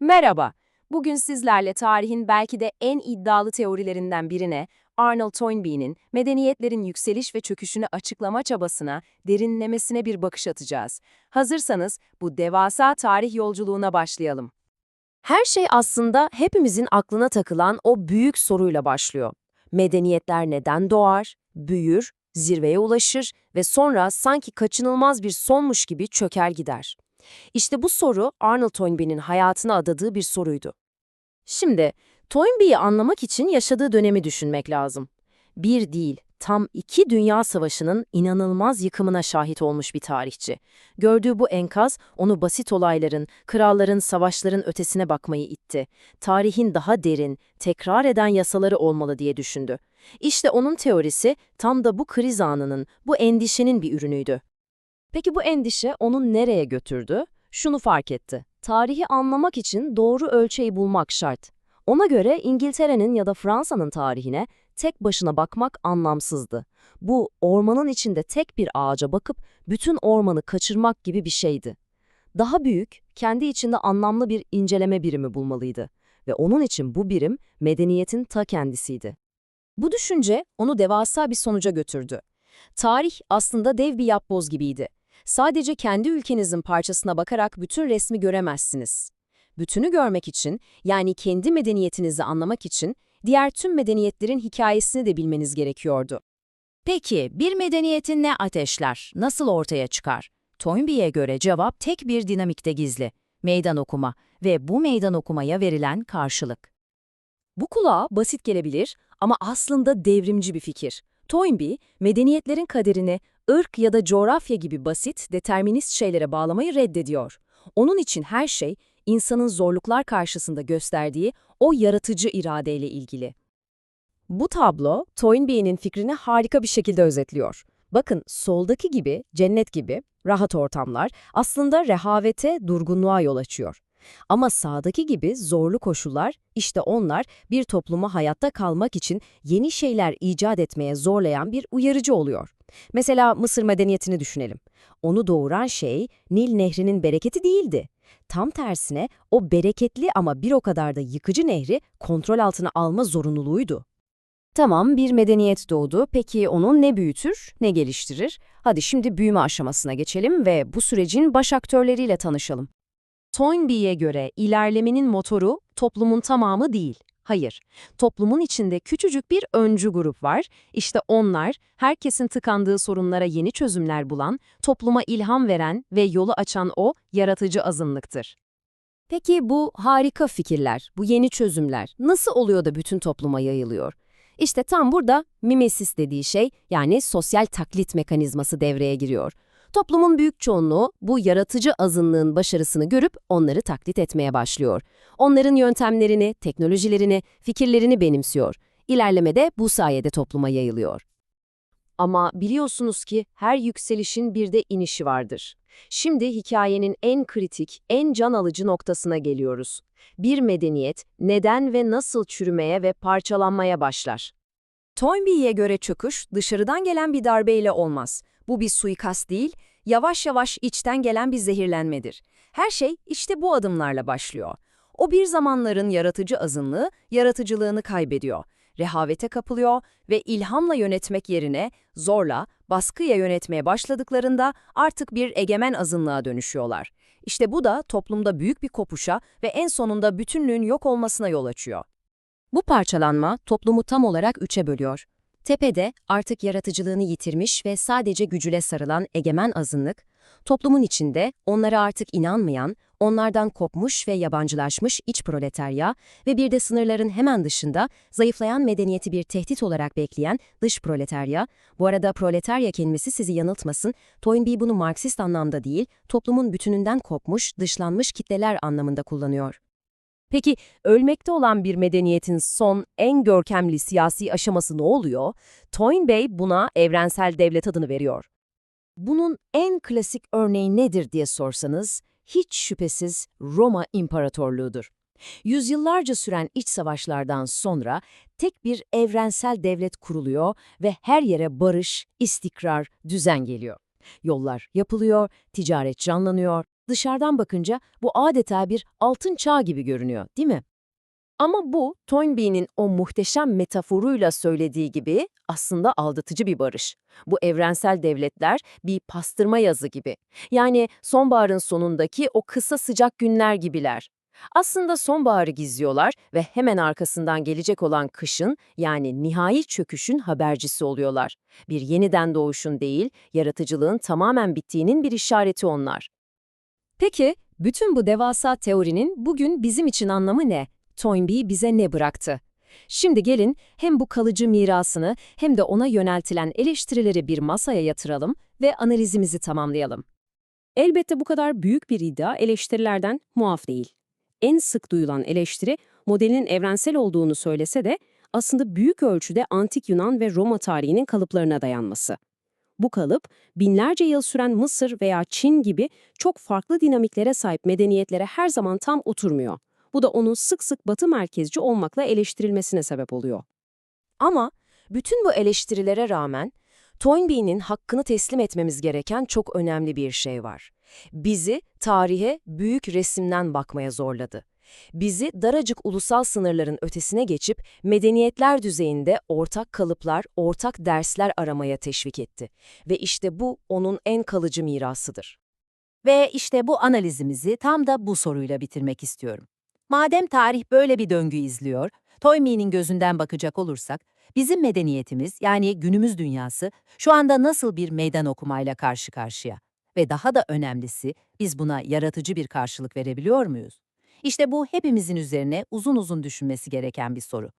Merhaba. Bugün sizlerle tarihin belki de en iddialı teorilerinden birine, Arnold Toynbee'nin medeniyetlerin yükseliş ve çöküşünü açıklama çabasına, derinlemesine bir bakış atacağız. Hazırsanız bu devasa tarih yolculuğuna başlayalım. Her şey aslında hepimizin aklına takılan o büyük soruyla başlıyor. Medeniyetler neden doğar, büyür, zirveye ulaşır ve sonra sanki kaçınılmaz bir sonmuş gibi çöker gider? İşte bu soru Arnold Toynbee'nin hayatına adadığı bir soruydu. Şimdi Toynbee'yi anlamak için yaşadığı dönemi düşünmek lazım. Bir değil, tam iki dünya savaşının inanılmaz yıkımına şahit olmuş bir tarihçi. Gördüğü bu enkaz onu basit olayların, kralların, savaşların ötesine bakmayı itti. Tarihin daha derin, tekrar eden yasaları olmalı diye düşündü. İşte onun teorisi tam da bu kriz anının, bu endişenin bir ürünüydü. Peki bu endişe onu nereye götürdü? Şunu fark etti. Tarihi anlamak için doğru ölçeği bulmak şart. Ona göre İngiltere'nin ya da Fransa'nın tarihine tek başına bakmak anlamsızdı. Bu, ormanın içinde tek bir ağaca bakıp bütün ormanı kaçırmak gibi bir şeydi. Daha büyük, kendi içinde anlamlı bir inceleme birimi bulmalıydı. Ve onun için bu birim, medeniyetin ta kendisiydi. Bu düşünce onu devasa bir sonuca götürdü. Tarih aslında dev bir yapboz gibiydi. Sadece kendi ülkenizin parçasına bakarak bütün resmi göremezsiniz. Bütünü görmek için, yani kendi medeniyetinizi anlamak için, diğer tüm medeniyetlerin hikayesini de bilmeniz gerekiyordu. Peki bir medeniyetin ne ateşler, nasıl ortaya çıkar? Toynbee'ye göre cevap tek bir dinamikte gizli. Meydan okuma ve bu meydan okumaya verilen karşılık. Bu kulağa basit gelebilir ama aslında devrimci bir fikir. Toynbee, medeniyetlerin kaderini ırk ya da coğrafya gibi basit, determinist şeylere bağlamayı reddediyor. Onun için her şey, insanın zorluklar karşısında gösterdiği o yaratıcı iradeyle ilgili. Bu tablo, Toynbee'nin fikrini harika bir şekilde özetliyor. Bakın, soldaki gibi, cennet gibi, rahat ortamlar aslında rehavete, durgunluğa yol açıyor. Ama sağdaki gibi zorlu koşullar, işte onlar bir toplumu hayatta kalmak için yeni şeyler icat etmeye zorlayan bir uyarıcı oluyor. Mesela Mısır medeniyetini düşünelim. Onu doğuran şey Nil Nehri'nin bereketi değildi. Tam tersine o bereketli ama bir o kadar da yıkıcı nehri kontrol altına alma zorunluluğuydu. Tamam bir medeniyet doğdu. Peki onun ne büyütür, ne geliştirir? Hadi şimdi büyüme aşamasına geçelim ve bu sürecin baş aktörleriyle tanışalım. Toynbee'ye göre ilerlemenin motoru toplumun tamamı değil. Hayır, toplumun içinde küçücük bir öncü grup var. İşte onlar, herkesin tıkandığı sorunlara yeni çözümler bulan, topluma ilham veren ve yolu açan o yaratıcı azınlıktır. Peki bu harika fikirler, bu yeni çözümler nasıl oluyor da bütün topluma yayılıyor? İşte tam burada mimesis dediği şey yani sosyal taklit mekanizması devreye giriyor. Toplumun büyük çoğunluğu bu yaratıcı azınlığın başarısını görüp onları taklit etmeye başlıyor. Onların yöntemlerini, teknolojilerini, fikirlerini benimsiyor. İlerleme de bu sayede topluma yayılıyor. Ama biliyorsunuz ki her yükselişin bir de inişi vardır. Şimdi hikayenin en kritik, en can alıcı noktasına geliyoruz. Bir medeniyet neden ve nasıl çürümeye ve parçalanmaya başlar? Toynbee'ye göre çöküş dışarıdan gelen bir darbeyle olmaz. Bu bir suikast değil, yavaş yavaş içten gelen bir zehirlenmedir. Her şey işte bu adımlarla başlıyor. O bir zamanların yaratıcı azınlığı yaratıcılığını kaybediyor. Rehavete kapılıyor ve ilhamla yönetmek yerine zorla, baskıya yönetmeye başladıklarında artık bir egemen azınlığa dönüşüyorlar. İşte bu da toplumda büyük bir kopuşa ve en sonunda bütünlüğün yok olmasına yol açıyor. Bu parçalanma toplumu tam olarak üçe bölüyor. Tepede artık yaratıcılığını yitirmiş ve sadece gücüle sarılan egemen azınlık, toplumun içinde onlara artık inanmayan, onlardan kopmuş ve yabancılaşmış iç proletarya ve bir de sınırların hemen dışında zayıflayan medeniyeti bir tehdit olarak bekleyen dış proletarya, bu arada proletarya kelimesi sizi yanıltmasın, Toynbee bunu Marksist anlamda değil, toplumun bütününden kopmuş, dışlanmış kitleler anlamında kullanıyor. Peki ölmekte olan bir medeniyetin son, en görkemli siyasi aşaması ne oluyor? Toynbee buna evrensel devlet adını veriyor. Bunun en klasik örneği nedir diye sorsanız, hiç şüphesiz Roma İmparatorluğu'dur. Yüzyıllarca süren iç savaşlardan sonra tek bir evrensel devlet kuruluyor ve her yere barış, istikrar, düzen geliyor. Yollar yapılıyor, ticaret canlanıyor, Dışarıdan bakınca bu adeta bir altın çağ gibi görünüyor, değil mi? Ama bu Toynbee'nin o muhteşem metaforuyla söylediği gibi aslında aldatıcı bir barış. Bu evrensel devletler bir pastırma yazı gibi. Yani sonbaharın sonundaki o kısa sıcak günler gibiler. Aslında sonbaharı gizliyorlar ve hemen arkasından gelecek olan kışın yani nihai çöküşün habercisi oluyorlar. Bir yeniden doğuşun değil, yaratıcılığın tamamen bittiğinin bir işareti onlar. Peki, bütün bu devasa teorinin bugün bizim için anlamı ne? Toynbee bize ne bıraktı? Şimdi gelin hem bu kalıcı mirasını hem de ona yöneltilen eleştirileri bir masaya yatıralım ve analizimizi tamamlayalım. Elbette bu kadar büyük bir iddia eleştirilerden muaf değil. En sık duyulan eleştiri modelin evrensel olduğunu söylese de aslında büyük ölçüde antik Yunan ve Roma tarihinin kalıplarına dayanması. Bu kalıp binlerce yıl süren Mısır veya Çin gibi çok farklı dinamiklere sahip medeniyetlere her zaman tam oturmuyor. Bu da onun sık sık batı merkezci olmakla eleştirilmesine sebep oluyor. Ama bütün bu eleştirilere rağmen Toynbee'nin hakkını teslim etmemiz gereken çok önemli bir şey var. Bizi tarihe büyük resimden bakmaya zorladı. Bizi daracık ulusal sınırların ötesine geçip medeniyetler düzeyinde ortak kalıplar, ortak dersler aramaya teşvik etti. Ve işte bu onun en kalıcı mirasıdır. Ve işte bu analizimizi tam da bu soruyla bitirmek istiyorum. Madem tarih böyle bir döngü izliyor, Toynbee'nin gözünden bakacak olursak, bizim medeniyetimiz yani günümüz dünyası şu anda nasıl bir meydan okumayla karşı karşıya? Ve daha da önemlisi, biz buna yaratıcı bir karşılık verebiliyor muyuz? İşte bu hepimizin üzerine uzun uzun düşünmesi gereken bir soru.